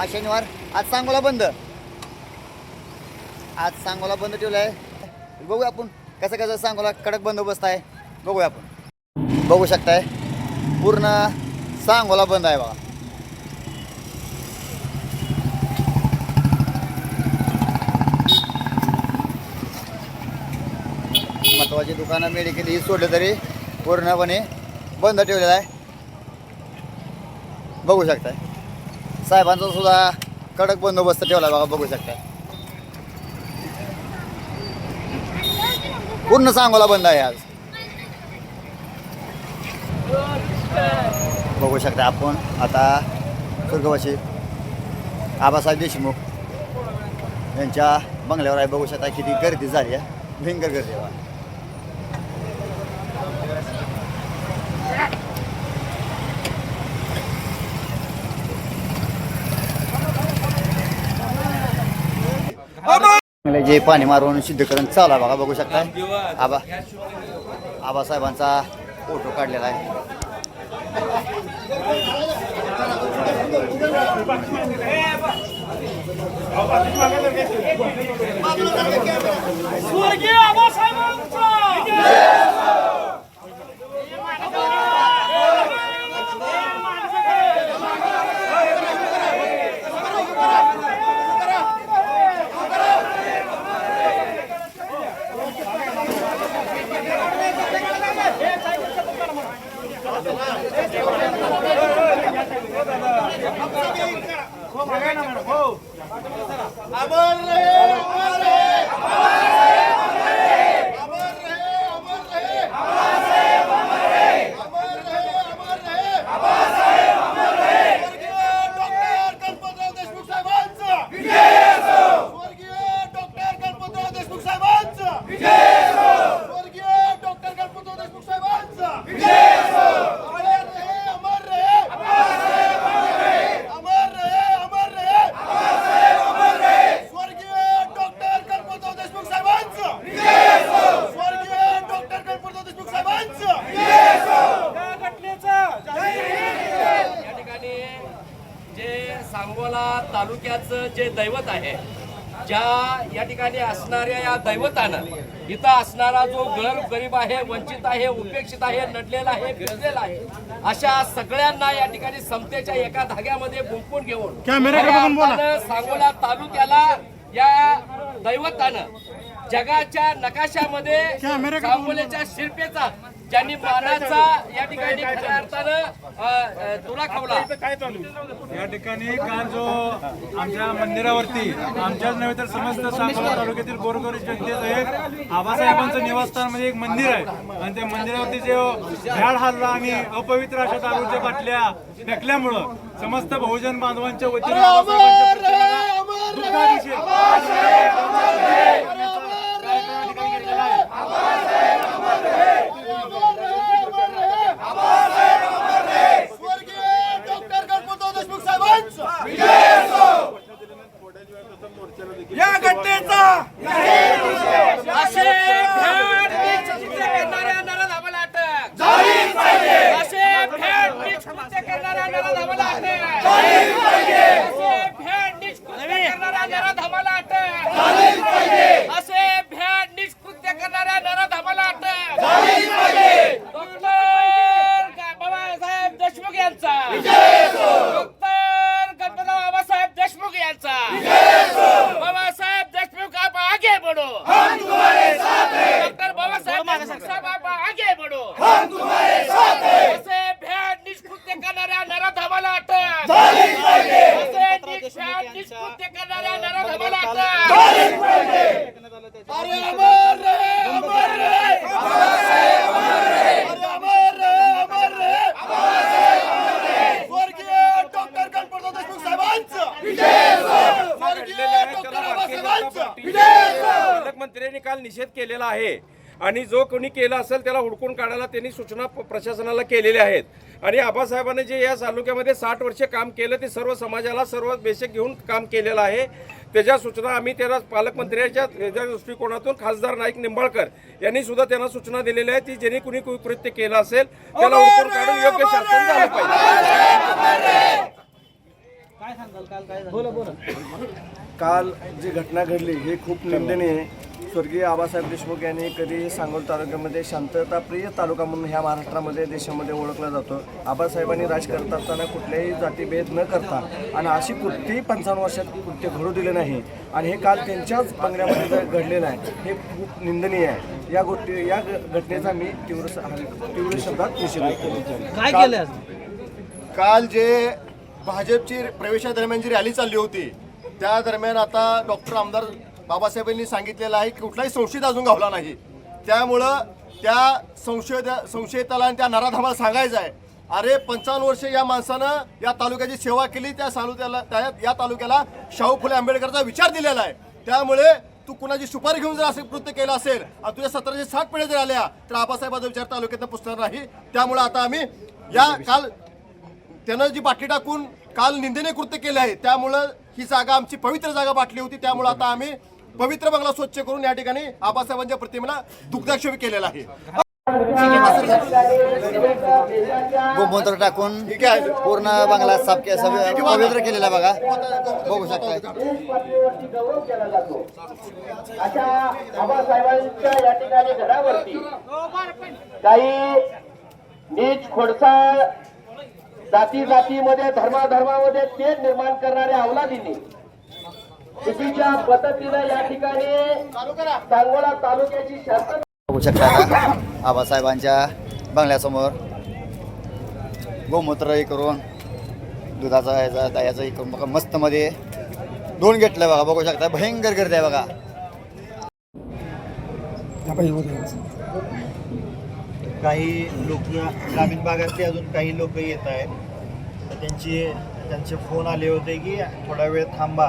आज शनिवार. आज सांगोला बंद. आज सांगोला बंद ठेवला आहे बघूया आपण कसं कसं सांगोला कडक बंदोबस्त आहे. बघूया आपण. बघू शकताय. पूर्ण सांगोला बंद आहे बघा. महत्वाची दुकानं मेडिकल ही सोडलं तरी पूर्णपणे बंद ठेवलेलं आहे. बघू शकताय. साहेबांचा सुद्धा कडक बंदोबस्त ठेवला बघा बघू शकता. पूर्ण सांगोला बंद आहे आज. बघू शकता आपण आता स्वर्गवासी आबासाहेब देशमुख यांच्या बंगल्यावर आहे. बघू शकता किती गर्दी झाली आहे. भयंकर गर्दी आहे. जे पाणी मारून शुद्धीकरण चालू आहे बघा बघू शकताय आबा आबासाहेबांचा फोटो काढलेला आहे. स्वर्गीय आबासाहेबांचा डॉक्टर गणपतराव देशमुख साहेबांचा स्वर्गीय डॉक्टर गणपतराव देशमुख साहेबांचा स्वर्गीय डॉक्टर गणपतराव देशमुख साहेबांचा अमर रहे अमर रहे अमर रहे अमर रहे स्वर्गीय डॉक्टर गणपतराव देशमुख साहेबांचा स्वर्गीय डॉक्टर गणपतराव देशमुख साहेबांचा या घटनेचा या ठिकाणी जे सांगोला तालुक्याचं जे दैवत आहे ज्या या ठिकाणी असणाऱ्या या दैवतानं इथं असणारा जो गरीब गरीब आहे वंचित आहे उपेक्षित आहे नडलेला आहे भिजलेला आहे अशा सगळ्यांना या ठिकाणी समतेच्या एका धाग्यामध्ये गुंफून घेऊन सांगोला तालुक्याला या दैवतानं जगाच्या नकाशामध्ये सांगोल्याच्या शिल्पेचा ज्यांनी मानाचा या ठिकाणी खऱ्या अर्थानं तुरा खावला या ठिकाणी काल जो आमच्या मंदिरावरती आमच्याच नव्हे तर समस्त सांगोला तालुक्यातील गोरगरीब जनतेचं एक आबासाहेबांचं निवासस्थान म्हणजे एक मंदिर आहे आणि त्या मंदिरावरती जे भ्याड हल्ला आणि अपवित्र अशा दारूच्या बाटल्या फेकल्यामुळं समस्त बहुजन बांधवांच्या वतीने आबासाहेबांच्या प्रतिमेला कार्यक्रम या ठिकाणी घेतलेला आहे. स्वर्गीय डॉक्टर गणपतराव देशमुख साहेबांचा या घटनेचा असे भ्याड नीच कृत्य करणाऱ्या नराधामाला अटक असे भ्याड नीच कृत्य करणाऱ्या नराधामाला अटक असे भ्याड नीच कृत्य करणाऱ्या नराधामाला अटक असे भ्याड नीच कृत्य करणाऱ्या नराधामाला अटक डॉक्टर बाबासाहेब देशमुख यांचा डॉक्टर गणपतराव बाबासाहेब देशमुख यांचा बाबासाहेब देशमुख आप आगे बढ़ो हम तुम्हारे साथ हैं डॉक्टर बाबासाहेब देशमुख साहेब आप आगे बढ़ो हम तुम्हारे साथ हैं असे भ्याड निष्कृत्य करणाऱ्या नराधमाला अटक असे निष- भ्याड निष्कृत्य करणाऱ्या नराधमाला अटक अरे अमर रहे अमर रहे अरे अमर रहे अमर रहे स्वर्गीय डॉक्टर गणपतराव देशमुख पालकमंत्र्यांनी काल निषेध केलेला आहे. आणि जो कोणी केला असेल त्याला हुडकून काढायला त्यांनी सूचना प्रशासनाला केलेल्या आहेत. आणि आबासाहेबांनी जे या तालुक्यामध्ये साठ वर्षे काम केलं ते सर्व समाजाला सर्व बेशक घेऊन काम केलेलं आहे. त्याच्या सूचना आम्ही त्याला पालकमंत्र्यांच्या याच्या दृष्टिकोनातून खासदार नाईक निंबाळकर यांनी सुद्धा त्यांना सूचना दिलेल्या आहेत की ज्यांनी कुणी कृत्य केलं असेल त्याला हुडकून काढून योग्य शासन झालं पाहिजे. काल जी घटना घडली हे खूप निंदनीय आहे. स्वर्गीय आबासाहेब देशमुख यांनी कधी सांगोल तालुक्यामध्ये शांतताप्रिय तालुका म्हणून ह्या महाराष्ट्रामध्ये देशामध्ये ओळखला जातो. आबासाहेबांनी राज करत असताना कुठल्याही जातीभेद न करता आणि अशी कुठलीही पंचावन्न वर्षात कृत्य घडू दिले नाही आणि हे काल त्यांच्याच बंगल्यामध्ये जर घडलेलं आहे हे खूप निंदनीय आहे. या गोष्टी या घ- घटनेचा मी तीव्र तीव्र शब्दात निषेध व्यक्त करतो. काल जे भाजपची प्रवेशादरम्यान जी रॅली चालली होती त्या दरम्यान आता डॉक्टर आमदार बाबासाहेबांनी सांगितलेलं आहे की कुठलाही संशयित अजून गावला नाही. त्यामुळं त्या संशय संशयिताला आणि त्या नराधामाला सांगायचं आहे अरे पंचावन्न वर्ष या माणसानं या तालुक्याची सेवा केली त्या तालुक्याला त्या या तालुक्याला शाहू फुले आंबेडकरचा विचार दिलेला आहे. त्यामुळे तू कुणाची सुपारी घेऊन जर असं कृत्य केलं असेल आणि तुझ्या सतराशे साठ पिढ्या जर आल्या तर आबासाहेबाचा विचार तालुक्यात पुसणार नाही. त्यामुळे आता आम्ही या काल त्यानं जी बाटली टाकून काल निंदेने कृत्य केले आहे त्यामुळं ही जागा आमची पवित्र जागा बाटली होती. त्यामुळं आता आम्ही पवित्र बंगला स्वच्छ करून या ठिकाणी आबासाहेबांच्या प्रतिमेला दुग्धाक्षेप केलेला आहे. गोमूत्र टाकून ठीक आहे. पूर्ण बंगला साफ के- सगळं पवित्र केलेला आहे बघा. बघू शकता अशा आबासाहेबांच्या या ठिकाणी घरावरती काही नीच खोडसाळ जाती जातीमध्ये धर्माधर्मामध्ये तेज निर्माण करणाऱ्या अवलादींनी चुकीच्या पद्धतीनं या ठिकाणी सांगोला तालुक्याची शासन बघू शकता आता आबासाहेबांच्या बंगल्यासमोर गोमूत्र हे करून दुधाचा ह्याचा दह्याचा हे करून बघा मस्त मध्ये दोन घेतलं बघा बघू शकता भयंकर गर्दी आहे बघा. काही लोक ग्रामीण भागातले अजून काही लोक येत आहेत. तर त्यांची त्यांचे फोन आले होते की थोडा वेळ थांबा.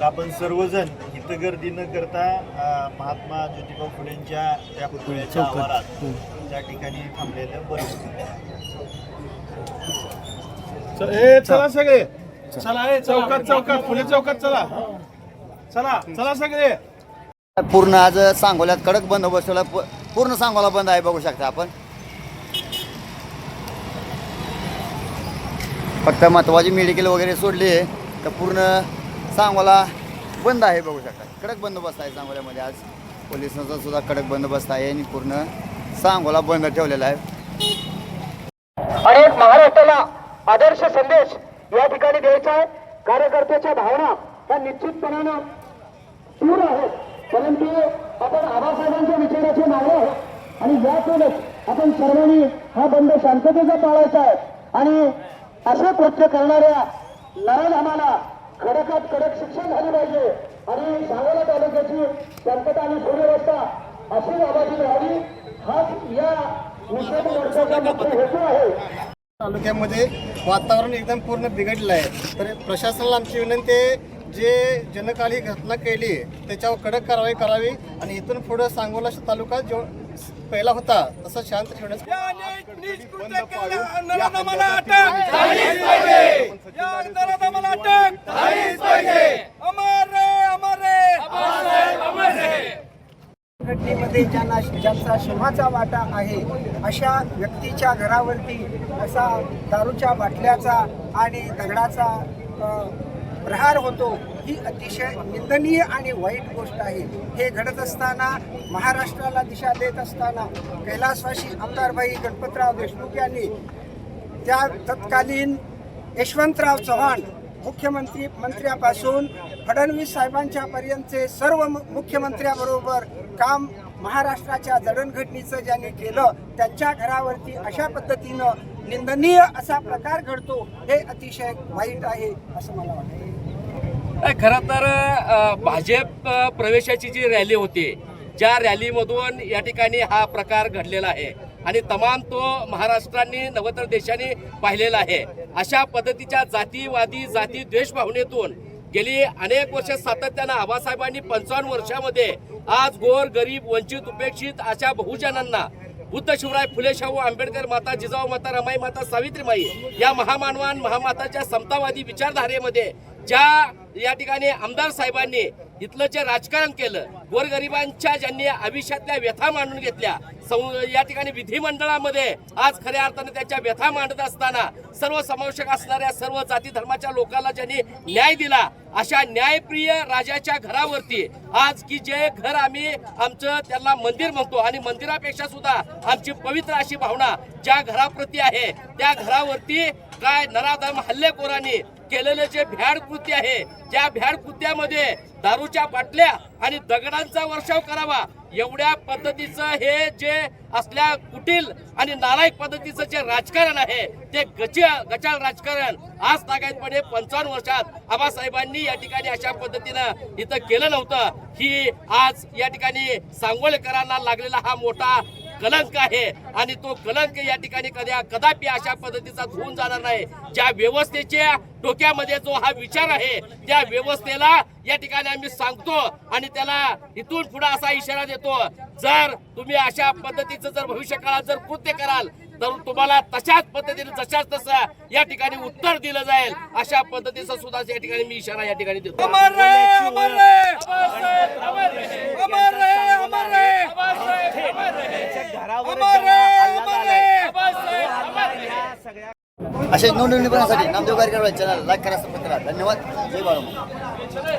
आपण सर्वजण इथं गर्दी न करता अं, महात्मा ज्योतिबा फुलेंच्या त्या पुतळ्याच्या आवारात त्या ठिकाणी थांबलेलं बरं चला सगळे. चला. ए, चौकात चौकात. फुले चौकात चला. चला चला सगळे. पूर्ण आज सांगोल्यात कडक बंदोबस्त ठेवला प- पूर्ण सांगोला बंद आहे बघू शकता आपण. फक्त महत्वाची मेडिकल वगैरे सोडली तर पूर्ण सांगोला बंद आहे बघू शकता. कडक बंदोबस्त आहे सांगोल्यामध्ये आज. पोलिसांचा सुद्धा कडक बंदोबस्त आहे आणि पूर्ण सांगोला बंद ठेवलेला आहे. आणि एक महाराष्ट्राला आदर्श संदेश या ठिकाणी द्यायचा आहे. कार्यकर्त्याच्या भावना त्या निश्चितपणानं तीव्र आहेत. परंतु आपण आबासाहेबांच्या विचाराचे मागे आहोत. आणि यातूनच आपण सर्वांनी हा बंद शांततेचा पाळायचा आहे. आणि असे कृत्य करणाऱ्या नराधामाला कडकात कडक शिक्षा झाली पाहिजे. आणि सांगोला तालुक्याची शांतता आणि सुव्यवस्था अशी बाबाची राहावी हाच या निषेध मोर्चाचा मुख्य हेतू आहे. तालुक्यामध्ये वातावरण एकदम पूर्ण बिघडलं आहे. तर प्रशासनाला आमची विनंती आहे जे जनकाल ही घटना केली त्याच्यावर कडक कारवाई करावी आणि इथून पुढं सांगोला तालुका जो पहिला होता तसा शांत ठेवण्यास या नीच- नीच कृत्य केलेल्या नराधमाला अटक झालीच पाहिजे या नराधमाला अटक झालीच पाहिजे अमर रे अमर रे अमर रे घटनेमध्ये ज्यांना ज्यांचा सिंहाचा वाटा आहे अशा व्यक्तीच्या घरावरती असा दारूच्या बाटल्याचा आणि दगडाचा प्रहार होतो ही अतिशय निंदनीय आणि वाईट गोष्ट आहे. हे घडत असताना महाराष्ट्राला दिशा देत असताना कैलासवासी आमदारबाई गणपतराव देशमुख यांनी त्या तत्कालीन यशवंतराव चव्हाण मुख्यमंत्री मंत्र्यापासून फडणवीस साहेबांच्या पर्यंतचे सर्व मु- मुख्यमंत्र्याबरोबर काम महाराष्ट्राच्या जडणघडणीचं ज्यांनी केलं त्यांच्या घरावरती अशा पद्धतीनं निंदनीय असा प्रकार घडतो हे अतिशय वाईट आहे असं मला वाटतं. खरं तर भाजप प्रवेशाची जी रॅली होती ज्या रॅलीमधून या ठिकाणी हा प्रकार घडलेला आहे. आणि तमाम तो महाराष्ट्रांनी नवतर देशाने पाहिलेला आहे. अशा पद्धतीच्या जातीवादी जाती द्वेष भावनेतून गेली अनेक वर्ष सातत्यानं आबासाहेबांनी पंचावन्न वर्षामध्ये आज गोर गरीब वंचित उपेक्षित अशा बहुजनांना बुद्ध शिवराय फुले शाहू आंबेडकर माता जिजाऊ माता रमाई माता सावित्रीमाई या महामानवान महामाताच्या समतावादी विचारधारेमध्ये ज्या या ठिकाणी आमदार साहेबांनी इथलं जे राजकारण केलं गोरगरिबांच्या ज्यांनी आयुष्यातल्या व्यथा मांडून घेतल्या या ठिकाणी विधिमंडळामध्ये आज खऱ्या अर्थाने त्याच्या व्यथा मांडत असताना सर्व समावेशक असणाऱ्या सर्व जाती धर्माच्या लोकांना ज्यांनी न्याय दिला अशा न्यायप्रिय राजाच्या घरावरती आज की जे घर आम्ही आमचं त्यांना मंदिर म्हणतो आणि मंदिरापेक्षा सुद्धा आमची पवित्र अशी भावना ज्या घराप्रती आहे त्या घरावरती काय नराधम हल्लेखोरांनी केलेलं जे भ्याड कृत्य आहे त्या भ्याड कृत्यामध्ये दारूच्या बाटल्या आणि दगडांचा वर्षाव करावा. एवढ्या पद्धतीचं हे जे असल्या कुटील आणि नालायक पद्धतीचं जे राजकारण आहे ते गच गचाळ राजकारण आज तागायतपणे पंचावन्न वर्षात आबासाहेबांनी या ठिकाणी अशा पद्धतीनं इथं केलं नव्हतं. ही आज या ठिकाणी सांगोलेकरांना लागलेला हा मोठा कलंक आहे. आणि तो कलंक या ठिकाणी कद्या कदापि अशा पद्धतीचा होऊन जाणार नाही. ज्या व्यवस्थेच्या डोक्यामध्ये जो हा विचार आहे त्या व्यवस्थेला या ठिकाणी आम्ही सांगतो आणि त्याला इथून पुढे असा इशारा देतो. जर तुम्ही अशा पद्धतीचं जर भविष्य काळात जर कृत्य कराल तर तुम्हाला तशाच पद्धतीने जशाच तसं या ठिकाणी उत्तर दिलं जाईल अशा पद्धतीचा सुद्धा या ठिकाणी मी इशारा या ठिकाणी देतो. अमर रहे अमर रहे अमर रहे अमर रहे अमर रहे अमर रहे असे नोंदणीकरणासाठी नामदेव गायकवाड चॅनल लाईक करा सबस्क्राईब करा. धन्यवाद. जय बाळा